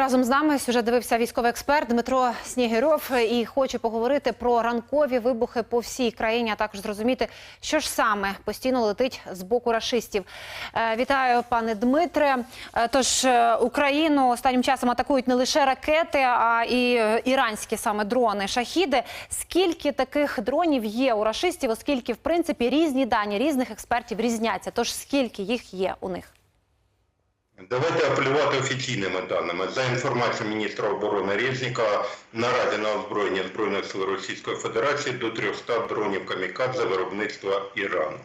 разом з нами сюжет дивився військовий експерт Дмитро Снігирьов і хоче поговорити про ранкові вибухи по всій країні, а також зрозуміти, що ж саме постійно летить з боку рашистів. Е, Вітаю, пане Дмитре. Е, Тож е, Україну останнім часом атакують не лише ракети, а і іранські саме дрони шахіди. Скільки таких дронів є у рашистів, оскільки в принципі різні дані різних експертів різняться. Тож скільки їх є у них? Давайте апелювати офіційними даними. За інформацією міністра оборони Резнікова, наразі на озброєнні Збройних сил Російської Федерації до 300 дронів камікадзе виробництва Ірану.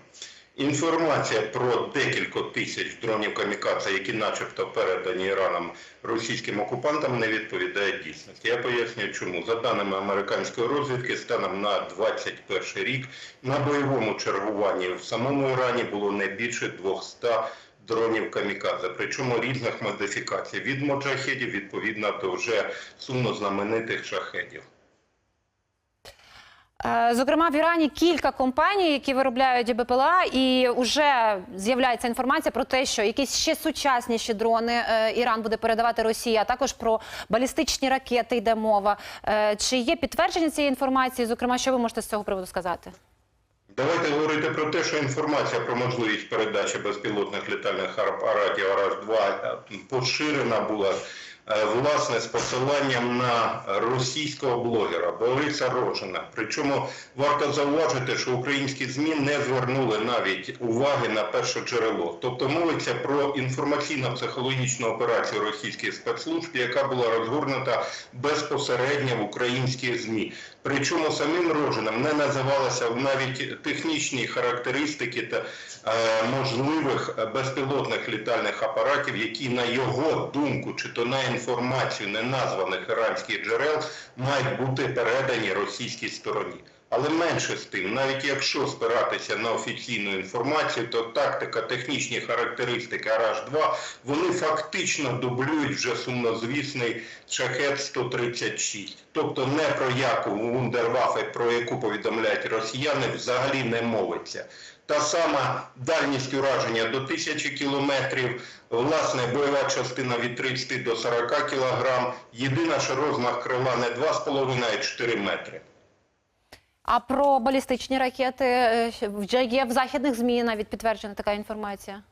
Інформація про декілька тисяч дронів камікадзе, які начебто передані Іраном російським окупантам, не відповідає дійсності. Я пояснюю, чому. За даними американської розвідки, станом на 21 рік на бойовому чергуванні в самому Ірані було не більше 200 дронів камікадзе, причому різних модифікацій від моджахедів відповідно до вже сумно знаменитих шахедів. Е, Зокрема, в Ірані кілька компаній, які виробляють БПЛА, і вже з'являється інформація про те, що якісь ще сучасніші дрони е, Іран буде передавати Росії, а також про балістичні ракети йде мова. Е, Чи є підтвердження цієї інформації? Зокрема, що ви можете з цього приводу сказати? Давайте говорити про те, що інформація про можливість передачі безпілотних літальних апаратів АРАЖ-2 поширена була е, власне з посиланням на російського блогера Бориса Рожина. Причому варто зауважити, що українські ЗМІ не звернули навіть уваги на перше джерело. Тобто мовиться про інформаційно-психологічну операцію російських спецслужб, яка була розгорнута безпосередньо в українські ЗМІ. Причому самим Рожинам не називалися навіть технічні характеристики та е, можливих безпілотних літальних апаратів, які на його думку чи то на інформацію неназваних іранських джерел мають бути передані російській стороні. Але менше з тим, навіть якщо спиратися на офіційну інформацію, то тактика, технічні характеристики Араш-2, вони фактично дублюють вже сумнозвісний шахет 136. Тобто не про яку вундервафе, про яку повідомляють росіяни, взагалі не мовиться. Та сама дальність ураження до тисячі кілометрів, власне, бойова частина від 30 до 40 кілограм. Єдина, що розмах крила не 2,5, а 4 метри. А про балістичні ракети е, вже є в західних ЗМІ навіть підтверджена така інформація.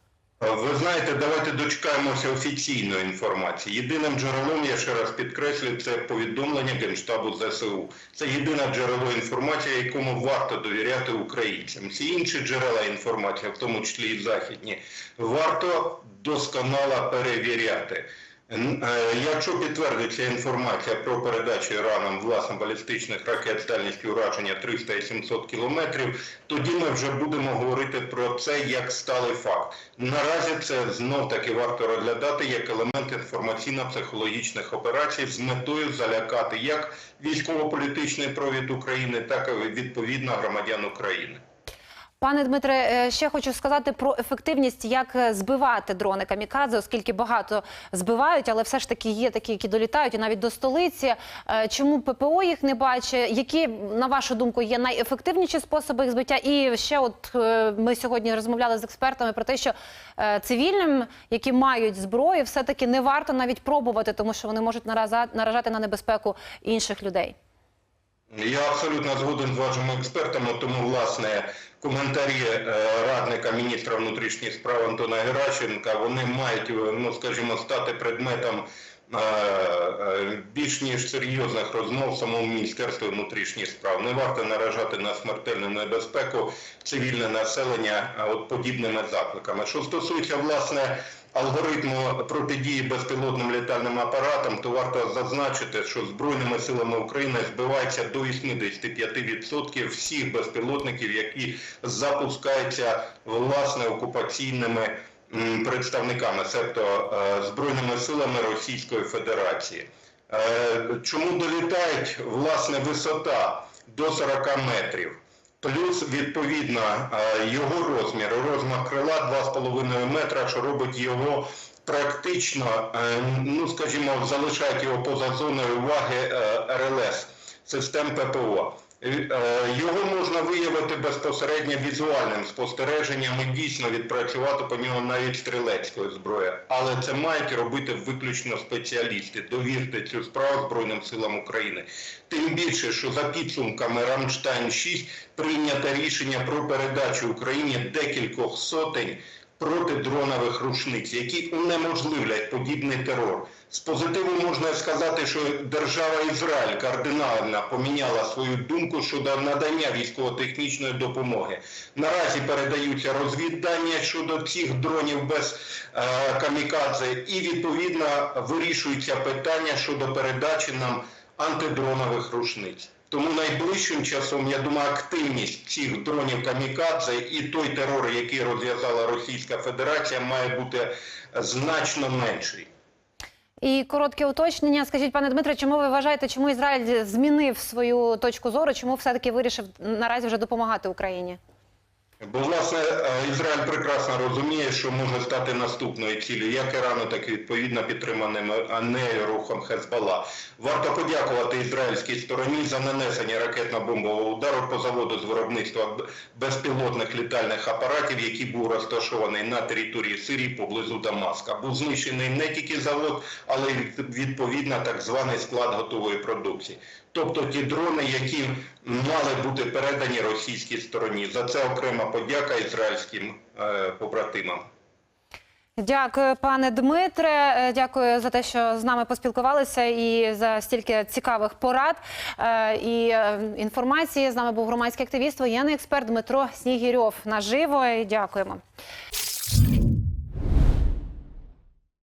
Ви знаєте, давайте дочекаємося офіційної інформації. Єдиним джерелом, я ще раз підкреслюю, це повідомлення Генштабу ЗСУ. Це єдине джерело інформації, якому варто довіряти українцям. Всі інші джерела інформації, в тому числі і західні, варто досконало перевіряти. Н- е, Якщо підтвердиться інформація про передачу Іраном власне балістичних ракет з дальністю ураження 300 і 700 кілометрів, тоді ми вже будемо говорити про це як сталий факт. Наразі це знов таки варто розглядати як елемент інформаційно-психологічних операцій з метою залякати як військово-політичний провід України, так і відповідно громадян України. Пане Дмитре, е, ще хочу сказати про ефективність, як е, збивати дрони камікадзе, оскільки багато збивають, але все ж таки є такі, які долітають і навіть до столиці. Е, Чому ППО їх не бачить? Які на вашу думку є найефективніші способи їх збиття? І ще, от ми сьогодні розмовляли з експертами про те, що цивільним, які мають зброю, все таки не варто навіть пробувати, тому що вони можуть наражати на небезпеку інших людей. Я абсолютно згоден з вашими експертами, тому власне коментарі е, радника міністра внутрішніх справ Антона Геращенка вони мають, е, ну скажімо, стати предметом е, більш ніж серйозних розмов в самому міністерстві внутрішніх справ. Не варто наражати на смертельну небезпеку цивільне населення от подібними закликами. Що стосується власне алгоритму протидії безпілотним літальним апаратам, то варто зазначити, що Збройними силами України збивається до 85% всіх безпілотників, які запускаються власне окупаційними представниками, себто е, Збройними силами Російської Федерації. Е, Чому долітають власне висота до 40 метрів? Плюс відповідно е, його розмір, розмах крила 2,5 метра, що робить його практично, е, ну скажімо, залишають його поза зоною уваги е, РЛС систем ППО. Е, Його можна виявити безпосередньо візуальним спостереженням і дійсно відпрацювати по нього навіть стрілецькою зброєю. Але це мають робити виключно спеціалісти. Довірте цю справу Збройним силам України. Тим більше, що за підсумками Рамштайн 6 прийнято рішення про передачу Україні декількох сотень протидронових рушниць, які унеможливлять подібний терор. З позитиву можна сказати, що держава Ізраїль кардинально поміняла свою думку щодо надання військово-технічної допомоги. Наразі передаються розвіддання щодо цих дронів без е, камікадзе, і відповідно вирішується питання щодо передачі нам антидронових рушниць. Тому найближчим часом, я думаю, активність цих дронів камікадзе і той терор, який розв'язала Російська Федерація, має бути значно менший. І коротке уточнення. Скажіть, пане Дмитре, чому ви вважаєте, чому Ізраїль змінив свою точку зору? Чому все-таки вирішив наразі вже допомагати Україні? Бо власне е, Ізраїль прекрасно розуміє, що може стати наступною цілею, як Ірану, так і відповідно підтриманим а нею рухом Хезбалла. Варто подякувати ізраїльській стороні за нанесення ракетно-бомбового удару по заводу з виробництва безпілотних літальних апаратів, який був розташований на території Сирії поблизу Дамаска. Був знищений не тільки завод, але й від- відповідно так званий склад готової продукції. Тобто ті дрони, які мали бути передані російській стороні. За це окрема подяка ізраїльським е, побратимам. Дякую, пане Дмитре. Е, Дякую за те, що з нами поспілкувалися і за стільки цікавих порад е, і е, інформації. З нами був громадський активіст, воєнний експерт Дмитро Снігірьов. Наживо. І Дякуємо.